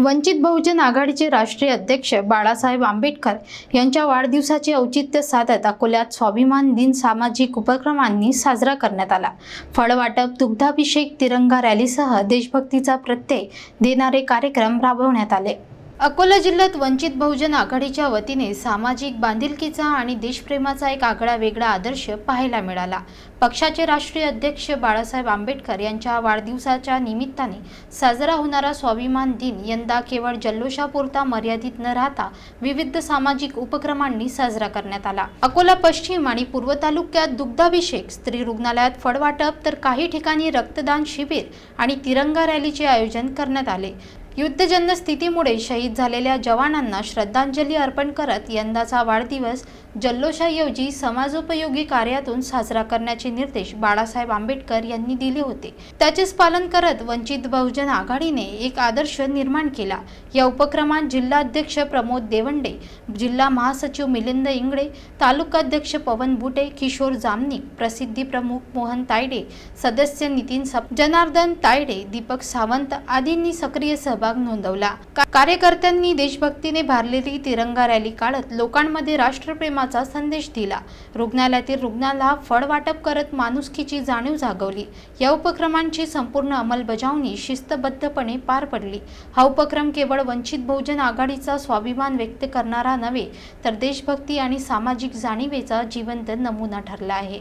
वंचित बहुजन आघाडीचे राष्ट्रीय अध्यक्ष बाळासाहेब आंबेडकर यांच्या वाढदिवसाचे औचित्य साधत अकोल्यात स्वाभिमान दिन सामाजिक उपक्रमांनी साजरा करण्यात आला. फळवाटप दुग्धाभिषेक तिरंगा रॅलीसह देशभक्तीचा प्रत्यय देणारे कार्यक्रम राबवण्यात आले. अकोला जिल्ह्यात वंचित बहुजन आघाडीच्या वतीने सामाजिक बांधिलकीचा आणि देशप्रेमाचा एक आगळा वेगळा आदर्श पाहायला मिळाला. पक्षाचे राष्ट्रीय अध्यक्ष बाळासाहेब आंबेडकर यांच्या वाढदिवसाच्या निमित्ताने साजरा होणारा स्वाभिमान दिन यंदा केवळ जल्लोषापुरता मर्यादित न राहता विविध सामाजिक उपक्रमांनी साजरा करण्यात आला. अकोला पश्चिम आणि पूर्व तालुक्यात दुग्धाभिषेक स्त्री रुग्णालयात फळवाटप तर काही ठिकाणी रक्तदान शिबिर आणि तिरंगा रॅलीचे आयोजन करण्यात आले. युद्धजन्य स्थितीमुळे शहीद झालेल्या जवानांना श्रद्धांजली अर्पण करत यंदाचा वाढदिवस जल्लोषाऐवजी समाजोपयोगी कार्यातून साजरा करण्याचे निर्देश बाळासाहेब आंबेडकर यांनी दिले होते. त्याचेच पालन करत वंचित बहुजन आघाडीने एक आदर्श निर्माण केला. या उपक्रमात जिल्हाध्यक्ष प्रमोद देवंडे जिल्हा महासचिव मिलिंद इंगळे तालुकाध्यक्ष पवन बुटे किशोर जामनिक प्रसिद्धी प्रमुख मोहन तायडे सदस्य नितीन सप जनार्दन तायडे दीपक सावंत आदींनी सक्रिय सहभाग नोंदवला. कार्यकर्त्यांनी देशभक्तीने भारलेली तिरंगा रॅली काढत लोकांमध्ये राष्ट्रप्रेमाचा संदेश दिला. रुग्णालयातील रुग्णाला फळ वाटप करत माणुसकीची जाणीव जागवली. या उपक्रमांची संपूर्ण अंमलबजावणी शिस्तबद्धपणे पार पडली. हा उपक्रम केवळ वंचित बहुजन आघाडीचा स्वाभिमान व्यक्त करणारा नव्हे तर देशभक्ती आणि सामाजिक जाणीवेचा जिवंत नमुना ठरला आहे.